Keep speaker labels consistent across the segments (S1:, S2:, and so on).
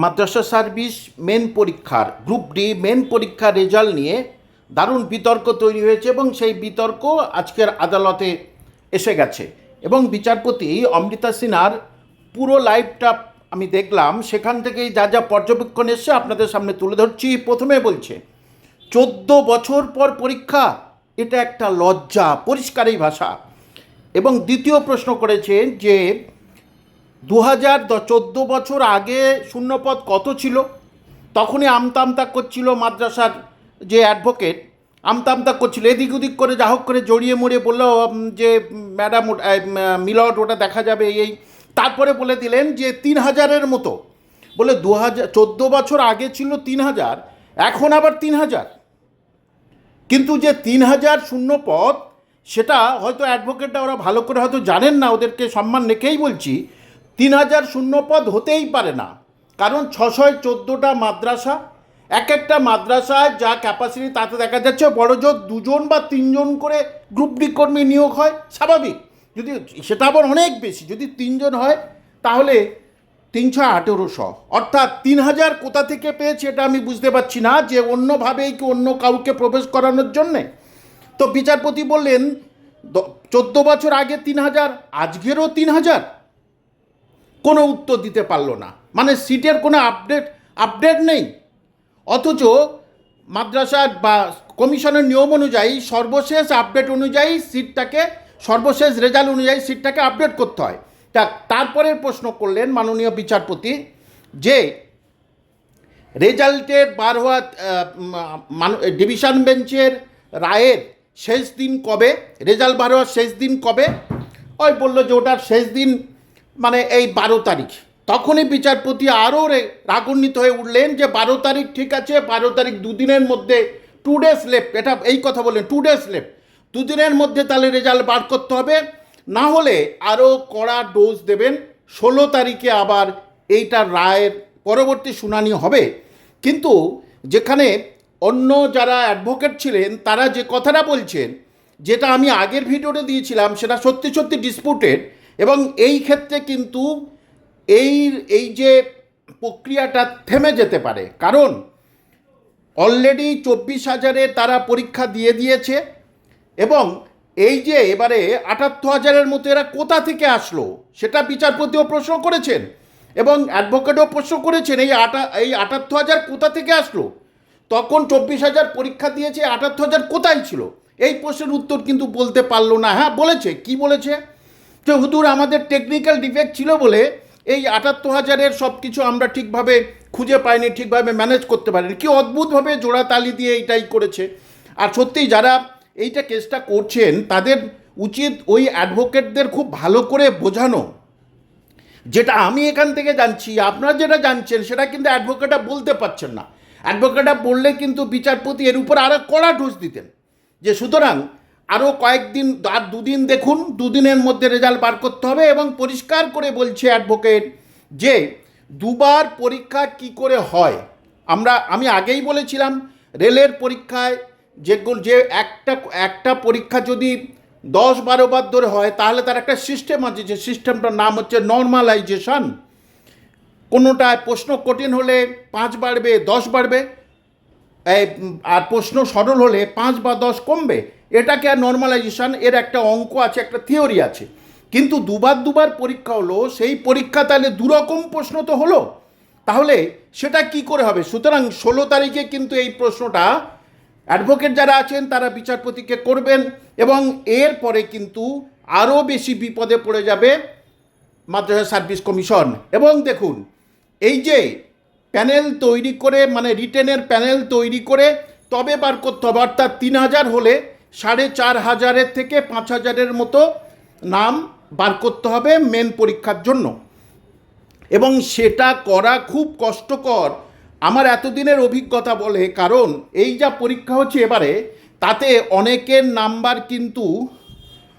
S1: মাদ্রাসা service main পরীক্ষার, group D main পরীক্ষার result নিয়ে দারুণ বিতর্ক তৈরি হয়েছে এবং সেই বিতর্ক আজকের আদালতে এসে গেছে। এবং বিচারপতি অমৃতা সিনহার পুরো লাইভটা আমি দেখলাম, সেখান থেকেই যা যা পর্যবেক্ষণ এসছে আপনাদের সামনে তুলে ধরছি। প্রথমে বলছে, চোদ্দ বছর পর পরীক্ষা, এটা একটা লজ্জা, পরিষ্কারই ভাষা। এবং দ্বিতীয় প্রশ্ন করেছেন যে দু হাজার চোদ্দ বছর আগে শূন্যপদ কত ছিল? তখনই আমতা আমতা করছিল মাদ্রাসার যে অ্যাডভোকেট আমতা আমতা করছিল। এদিক ওদিক করে যা হোক করে জড়িয়ে মরিয়ে বলল যে ম্যাডাম মিলট ওটা দেখা যাবে, এই তারপরে বলে দিলেন যে, তিন হাজারের মতো। বলে দু হাজার চোদ্দ বছর আগে ছিল তিন হাজার, এখন আবার তিন হাজার। কিন্তু যে তিন হাজার শূন্য পদ সেটা হয়তো অ্যাডভোকেটরা ওরা ভালো করে হয়তো জানেন না, ওদেরকে সম্মান রেখেই বলছি। তিন হাজার শূন্য পদ হতেই পারে না। কারণ ছশয় চোদ্দোটা মাদ্রাসা, এক একটা মাদ্রাসায় যা ক্যাপাসিটি তাতে দেখা যাচ্ছে বড় জোর দুজন বা তিনজন করে গ্রুপ ডি কর্মী নিয়োগ হয়, স্বাভাবিক। যদি সেটা আবার অনেক বেশি, যদি তিনজন হয়, তাহলে তিনশো আঠেরোশো। অর্থাৎ তিন হাজার কোথা থেকে পেয়েছে এটা আমি বুঝতে পারছি না, যে অন্যভাবেই কি অন্য কাউকে প্রবেশ করানোর জন্যে। তো বিচারপতি বললেন চোদ্দ বছর আগে তিন হাজার, আজকেরও তিন হাজার। কোনো উত্তর দিতে পারল না। মানে সিটের কোনো আপডেট আপডেট নেই। অথচ মাদ্রাসার বা কমিশনের নিয়ম অনুযায়ী সর্বশেষ আপডেট অনুযায়ী সিটটাকে, সর্বশেষ রেজাল্ট অনুযায়ী সিটটাকে আপডেট করতে হয়। তা তারপরে প্রশ্ন করলেন মাননীয় বিচারপতি যে রেজাল্টের বার হওয়া ডিভিশন বেঞ্চের রায়ের শেষ দিন কবে? রেজাল্ট বার হওয়ার শেষ দিন কবে? ওই বলল যে ওটার শেষ দিন মানে এই বারো তারিখ। তখনই বিচারপতি আরও রাগান্বিত হয়ে উঠলেন যে বারো তারিখ ঠিক আছে, বারো তারিখ দুদিনের মধ্যে টু ডেজ লেফট এটা এই কথা বললেন, টু ডেজ লেফট দুদিনের মধ্যে তাহলে রেজাল্ট বার করতে হবে, না হলে আরও কড়া ডোজ দেবেন, ষোলো তারিখে আবার এইটার রায়ের পরবর্তী শুনানি হবে। কিন্তু যেখানে অন্য যারা অ্যাডভোকেট ছিলেন, তারা যে কথাটা বলছেন, যেটা আমি আগের ভিডিওতে দিয়েছিলাম, সেটা সত্যি সত্যি ডিসপুটেড এবং এই ক্ষেত্রে কিন্তু এই এই যে প্রক্রিয়াটা থেমে যেতে পারে, কারণ অলরেডি চব্বিশ হাজারে তারা পরীক্ষা দিয়ে দিয়েছে এবং এই যে এবারে আটাত্তর হাজারের মতো এরা কোথা থেকে আসলো, সেটা বিচারপতিও প্রশ্ন করেছেন এবং অ্যাডভোকেটও প্রশ্ন করেছেন, এই আটা, এই আটাত্তর হাজার কোথা থেকে আসলো? তখন চব্বিশ হাজার পরীক্ষা দিয়েছে, আটাত্তর হাজার কোথায় ছিল? এই প্রশ্নের উত্তর কিন্তু বলতে পারল না। হ্যাঁ বলেছে। কি বলেছে? হুদুর, আমাদের টেকনিক্যাল ডিফেক্ট ছিল বলে এই আটাত্তর হাজারের সব কিছু আমরা ঠিকভাবে খুঁজে পাইনি, ঠিকভাবে ম্যানেজ করতে পারিনি। কি অদ্ভুতভাবে জোড়া তালি দিয়ে এইটাই করেছে। আর সত্যিই যারা এইটা কেসটা করছেন, তাদের উচিত ওই অ্যাডভোকেটদের খুব ভালো করে বোঝানো। যেটা আমি এখান থেকে জানছি, আপনারা যেটা জানছেন, সেটা কিন্তু অ্যাডভোকেটরা বলতে পারছেন না। অ্যাডভোকেটরা বললে কিন্তু বিচারপতি এর উপর আরও কড়া ডোজ দিতেন। যে সুতরাং আরও কয়েকদিন, আর দুদিন দেখুন, দুদিনের মধ্যে রেজাল্ট বার করতে হবে এবং পরিষ্কার করে বলছে অ্যাডভোকেট যে দুবার পরীক্ষা কি করে হয়? আমরা, আমি আগেই বলেছিলাম, রেলের পরীক্ষায় যেগুলো যে একটা একটা পরীক্ষা যদি দশ বারো বার ধরে হয়, তাহলে তার একটা সিস্টেম আছে, যে সিস্টেমটার নাম হচ্ছে নর্মালাইজেশন কোনোটায় প্রশ্ন কঠিন হলে পাঁচ বাড়বে, দশ বাড়বে আর প্রশ্ন সরল হলে পাঁচ বা দশ কমবে। এটাকে আর নর্মালাইজেশন এর একটা অঙ্ক আছে, একটা থিওরি আছে। কিন্তু দুবার দুবার পরীক্ষা হলো, সেই পরীক্ষা তাহলে দুরকম প্রশ্ন তো হলো। তাহলে সেটা কি করে হবে? সুতরাং ষোলো তারিখে কিন্তু এই প্রশ্নটা অ্যাডভোকেট যারা আছেন, তারা বিচারপতিকে করবেন এবং এরপরে কিন্তু আরও বেশি বিপদে পড়ে যাবে মাদ্রাসা সার্ভিস কমিশন। এবং দেখুন, এই যে প্যানেল তৈরি করে মানে রিটেনের প্যানেল তৈরি করে, তবে বার করতে হবে, অর্থাৎ তিন হাজার হলে সাড়ে চার হাজারের থেকে পাঁচ হাজারের মতো নাম বার করতে হবে মেন পরীক্ষার জন্য। এবং সেটা করা খুব কষ্টকর। আমার এতদিনের অভিজ্ঞতা বলে, কারণ এই যা পরীক্ষা হচ্ছে এবারে, তাতে অনেকের নাম্বার কিন্তু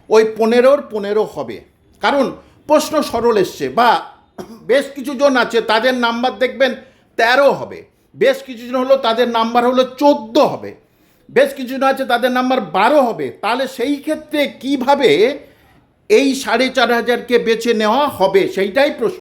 S1: ওই পনেরোর পনেরো হবে। কারণ প্রশ্ন সরল এসছে, বা বেশ কিছু জন আছে, তাদের নাম্বার দেখবেন তেরো হবে। বেশ কিছু জন হলো, তাদের নাম্বার হলো চোদ্দ হবে। বেশ কিছু আছে তাদের নাম্বার বারো হবে। তাহলে সেই ক্ষেত্রে কীভাবে এই সাড়ে চার হাজারকে বেছে নেওয়া হবে? সেইটাই প্রশ্ন।